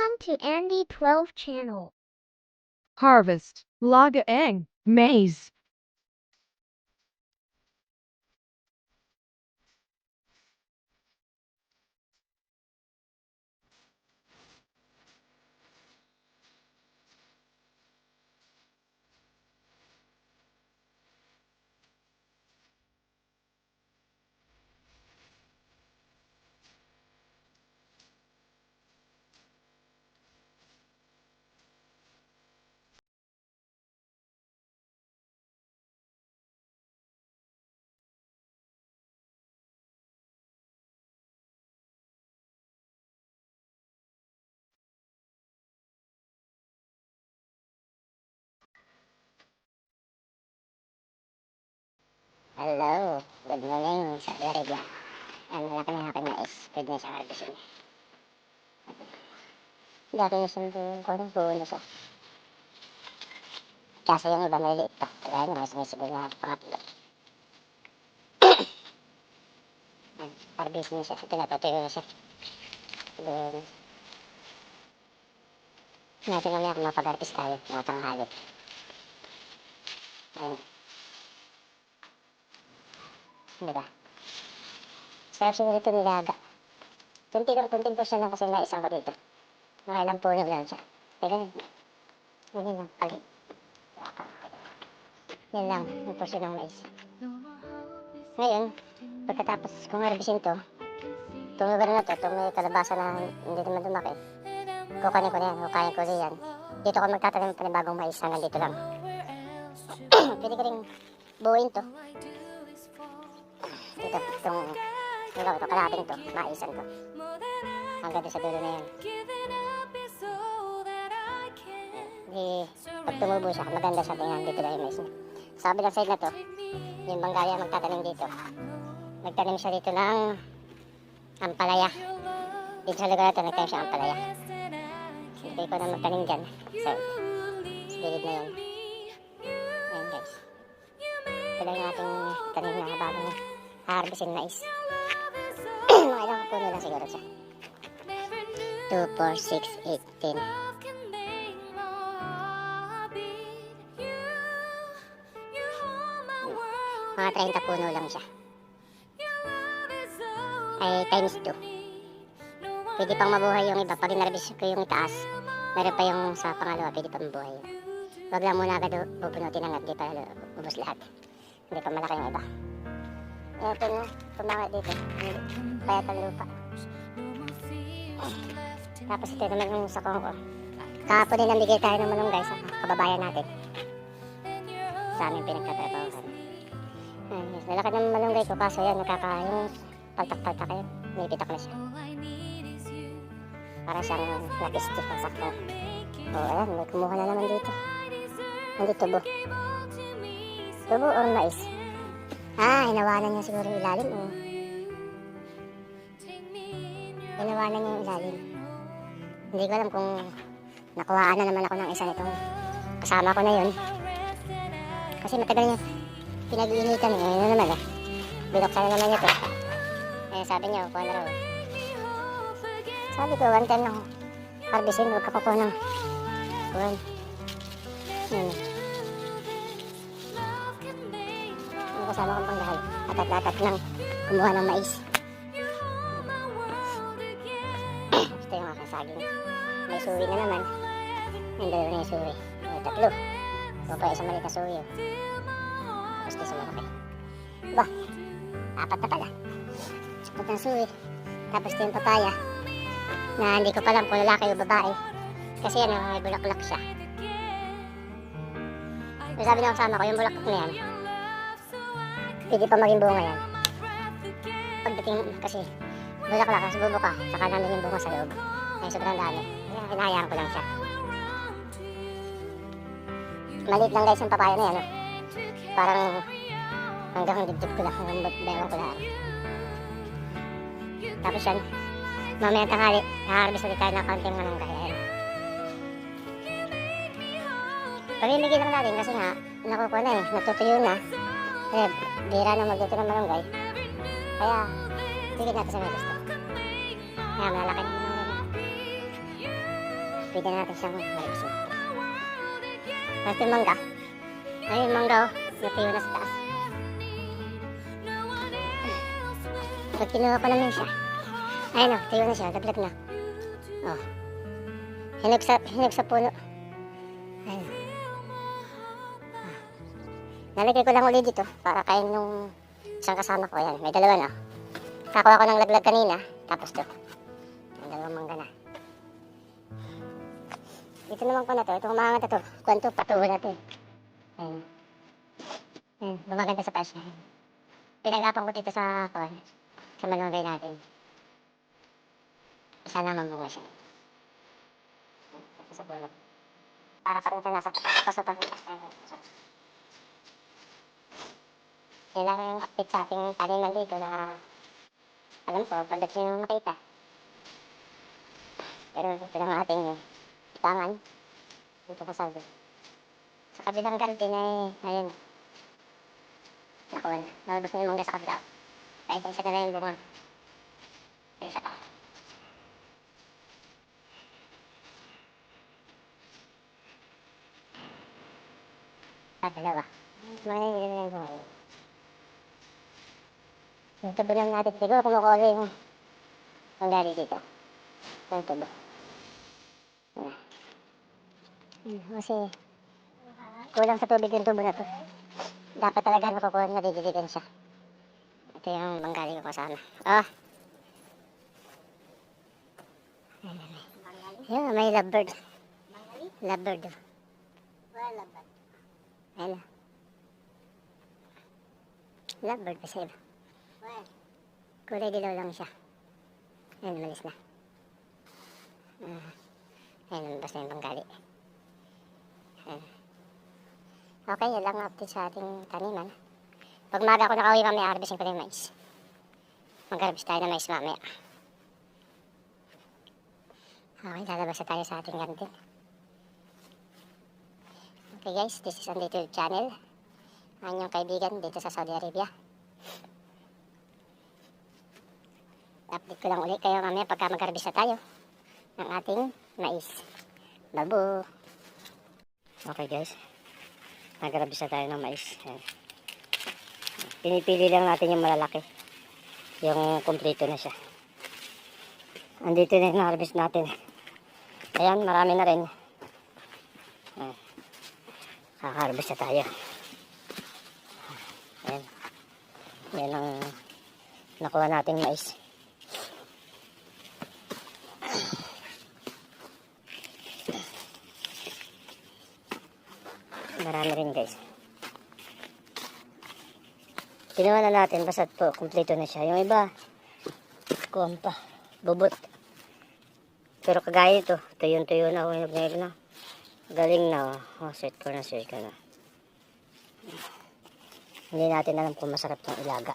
Welcome to Andy 12 channel. Harvest, Lagaeng, Maize. Hello, good morning sa Larigya. Ang malaki na aking mais, pwede na siya harvestin. Dati na siyang buong kung buo na siya. Kaso yung iba maliliit pa, kaya na mas may siguro na pangatlo. Harvest na siya, pinapatuyo na siya. Doon. Natin mamaya kung mapag-harvest tayo, mga tanghali. Ayan. Diba? Sarap siguro ito nilaga. Kunti lang, kunting portion lang kasi naisang ko dito. Nakailang puno lang siya. Pero, yun lang, pali. Yan lang, yung portion ng mais. Ngayon, pagkatapos kung harbisin to, lugar na to, may kalabasa na hindi naman lumaki, kukanin ko na yan, kukanin ko yan. Dito ko magtatanim ng panibagong mais hanggang dito lang. Pwede ko rin buuin to. Ito, itong, yung ito, kalahating to, maisan ko. Hanggang doon sa dulo na yan. Di, pag tumubo siya, maganda siya tingnan dito yung mais niya. Sa kabilang side na to, yung banggaya magtatanim dito. Nagtanim siya dito ng ampalaya. Dito sa lugar na to, nagtanim siya ampalaya. Hindi ko na magtanim dyan. So, sa gilid na yan. Ayan guys. Ito lang yung ating tanim na bagong harvestin mais. Mga ilang puno lang siguro siya. 2, 4, 6, 8, 10. Mga 30 puno lang siya. Ay times 2. Pwede pang mabuhay yung iba. Pag inarbis ko yung itaas, meron pa yung sa pangalawa, pwede pa mabuhay yun. Huwag lang muna agad pupunutin ang di pa ubos lahat. Hindi pa malaki yung iba. Ito na, tumawa dito. Payat ang lupa. Tapos ito naman yung sakong ko. Kahapon din nabigay tayo ng malunggay sa kababayan natin. Sa aming pinagtatrabahohan. Ayun, yes. Ng malunggay ko kaso yan, nakaka yung paltak-paltak yun. Nipitak na siya. Para siyang napistik ang sakto. Oo, ayan, may kumuha na naman dito. Hindi tubo. Tubo or mais? Ah, hinawanan niya siguro yung ilalim. Oh. Hinawanan niya yung ilalim. Hindi ko alam kung nakuhaan na naman ako ng isa nitong kasama ko na yun. Kasi matagal niya pinag-iinitan eh. Ano naman eh. Binuksan na naman niya to. Eh, sabi niya, kuha na raw. Sabi ko, one time lang harvestin, huwag ka kukuha ng kuhan. Yun. Kasama kong pangdahal. Atat-atat lang kumuha ng mais. Ito yung aking saging. May suwi na naman. Yung dalawa na yung suwi. May tatlo. Ito pa isang maliit na suwi. oh. Tapos ito sa malaki. Ba, apat na pala. Apat na suwi. Tapos ito yung papaya. Na hindi ko pa alam kung lalaki o babae. Kasi ano, may bulaklak siya. So, sabi ng kasama ko, yung bulaklak na yan, pwede pa maging bunga yan. Pagdating, kasi bulaklak, kasi bubuka, saka nandun yung bunga sa loob. Ay, sobrang dami. Kaya hinahayaan ko lang siya. Maliit lang guys yung papaya na yan. Oh. Parang hanggang dibdib ko lang, hanggang bewang ko lang. Tapos yan, mamaya tanghali, haharvest ulit tayo ng kaunting manunggay. Ayan. Pamimigay lang natin kasi nga, nakukuha na eh, natutuyo na. Eh, bira na magluto ng malunggay. Kaya, bigyan natin sa may gusto. Kaya malalaki na malunggay na. Na natin siyang malisin. Tapos mangga. Ay, mangga oh. Natuyo na sa taas. Pag kinuha ko naman siya. Ayun oh, tuyo na siya. Laglag na. Oh. Hinog sa, hinog sa puno. Nalagay ko lang ulit dito para kain yung isang kasama ko. Ayan, may dalawa na. Kakuha ko ng laglag kanina. Tapos to. Ang dalawang mangga na. Ito naman ko na to. Ito kumangat na to. Kwanto, patuho natin. Ayun. Ayun, bumaganda sa taas niya. Pinagapan ko dito sa kon. Sa malunggay natin. Sana mamunga siya. Sa bulok. Para pa rin siya nasa pasutan. Yan lang yung update sa ating taniman dito na alam ko, pagdating nyo makita. Pero ito lang ang ating tangan. Dito ko sabi. Sa kabilang garden ay, ayun. Nakuha na. Nalabas na yung mangga sa kabila. Kahit isa na lang yung bunga. Isa pa. Ah, dalawa. Mga yun yun yung bunga. Yung tubo lang natin siguro kumukuha yung manggali dito. Tubo. Ayan. Hmm, Kasi kulang sa tubig yung tubo na to. Dapat talaga nakukuha na didiligan siya. Ito yung manggali ko kasama. Oh! Ayan, may lovebird. Lovebird. Ayan. Lovebird pa sa iba. Kulay dilaw lang siya. Ayan, umalis na. Uh, ayan, lumabas na yung panggali. Ayan. Okay, yan lang ang update sa ating taniman. Pag maga ako nakauwi mamaya, harvestin ko na yung mais. Mag-harvest tayo ng mais mamaya. Okay, lalabas na tayo sa ating garden. Okay guys, this is YouTube channel. Ang inyong kaibigan dito sa Saudi Arabia. Update ko lang ulit kayo mamaya pagka mag-harvest na tayo ng ating mais. Babo! Okay guys, nag-harvest na tayo ng mais. Pinipili lang natin yung malalaki. Yung kompleto na siya. Andito na yung harvest natin. Ayan, marami na rin. Ayan. Kaka-harvest na tayo. Ayan. Yan ang nakuha nating mais. Marami rin guys. Kinuha na natin basta po, kumpleto na siya. Yung iba, kuhan pa, bubot. Pero kagaya ito, tuyo-tuyo na, huwag na. Galing na, oh. oh sweet ko na, sweet ko na. Hindi natin alam kung masarap ng ilaga.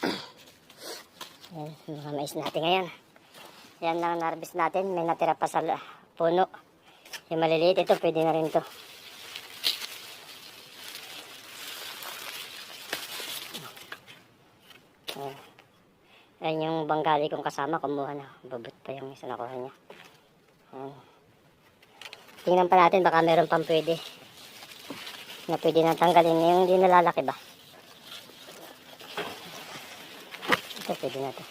Yan, mga mais natin ngayon. Yan lang ang natin. May natira pa sa puno. Yung maliliit ito, pwede na rin to. Ayan yung banggali kong kasama, kumuha na. Babot pa yung isa nakuha niya. Ayan. Tingnan pa natin, baka meron pang pwede. Na pwede na tanggalin. Yung hindi nalalaki ba? Ito, pwede na to.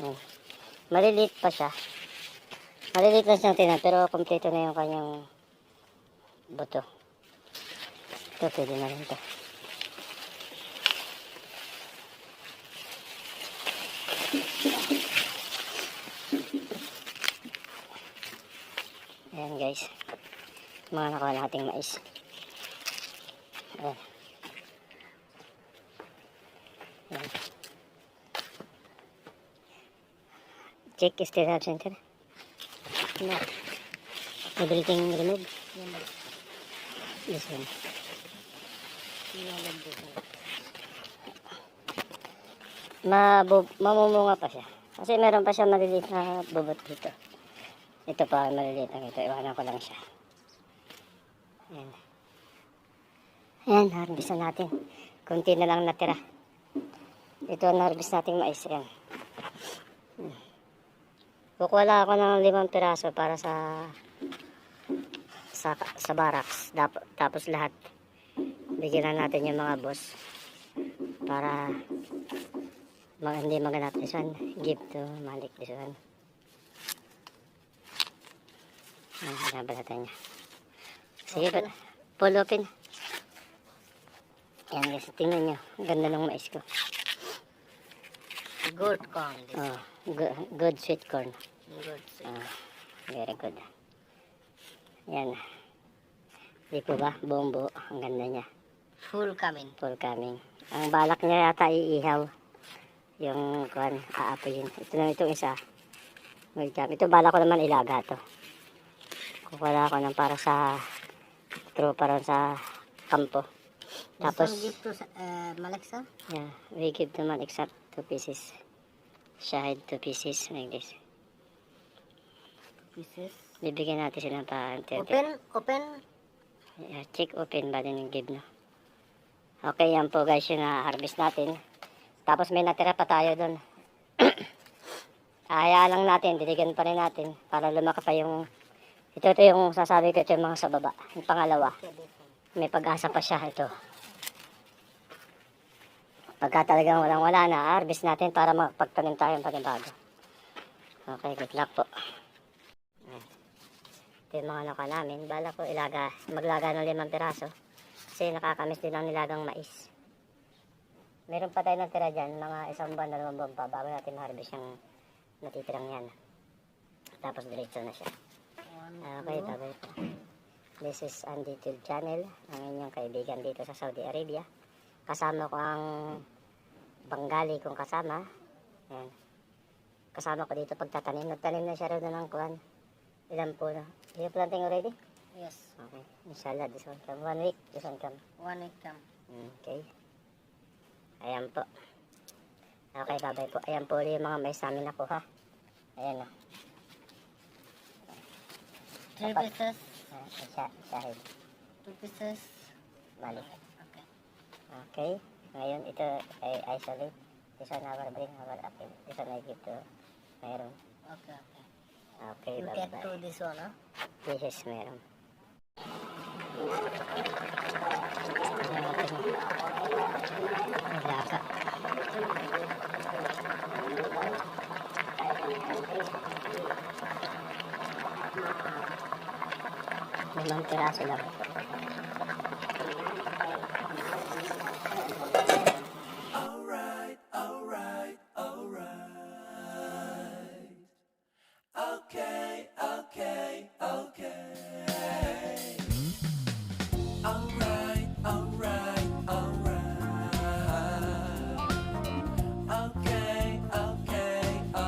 Ayan. Maliliit pa siya. Maliliit lang siyang tinan, pero kompleto na yung kanyang buto. Ito, pwede na rin to. Ayan guys. Mga nakuha nating mais. Ayan. Ayan. Check state center. No. Everything remove. This one. Mabub mamumunga pa siya. Kasi meron pa siya maliliit na bubot dito. Ito pa, maliliit lang ito. Iwanan ko lang siya. Ayan. Ayan, harvest na natin. Kunti na lang natira. Ito ang harvest nating mais. Ayan. Kukuha ako ng limang piraso para sa sa sa barracks. Dap- tapos lahat bigyan na natin yung mga boss para mag hindi maganap this one. Give to Malik this one. Ang binabalatan niya. Sige, okay. pull open. Yan guys, tingnan nyo. Ganda ng mais ko. Good corn. Oh, good, good sweet corn. good. Ah, very good. Yan. Di po ba? Buong buo. Ang ganda niya. Full coming. Full coming. Ang balak niya yata iihaw. Yung kuhan, aapoyin. Ito na itong isa. Job. Ito balak ko naman ilaga to. Kukuha ako ng para sa tropa ron sa kampo. Tapos, one give to uh, Malaksa. yeah, we give naman exact two pieces. Shahid two pieces like this. Pieces. Bibigyan natin sila pa Open, open. Yeah, check open ba din yung give no? Okay, yan po guys yung na-harvest natin. Tapos may natira pa tayo doon. Hayaan lang natin, diligan pa rin natin para lumaki pa yung ito ito yung sasabi ko ito yung mga sa baba. Yung pangalawa, may pag-asa pa siya ito. Pagka talagang walang wala na, harvest natin para magpagtanim tayo ng panibago. Okay, good luck po. Ito yung mga naka namin. Bala ko ilaga, maglaga ng limang piraso. Kasi nakakamiss din ang nilagang mais. Meron pa tayo natira dyan, mga isang buwan, dalawang buwan pa, bago natin ma-harvest yung natitirang yan. Tapos diretso na siya. Ah, Okay, po. This is Undetailed Channel, ang inyong kaibigan dito sa Saudi Arabia. Kasama ko ang Bengali kong kasama. Yan. Kasama ko dito pagtatanim. Nagtanim na siya rin ng kuhan. Ilan po na? You planting already? Yes. Okay. Inshallah, this one come. One week, this one come. One week come. Okay. Ayan po. Okay, babay po. Ayan po ulit yung mga mais namin nakuha. Ayan na. Three Dapat- pieces. Ah, Siya, sahid. Two pieces. Balik. Okay. Okay. Ngayon, ito ay isolate. This one our bring our apple. This one I give to meron. Okay, okay. Okay, You take bye-bye. to this one, huh? This is meron. Laka. Pues un enterazo ya.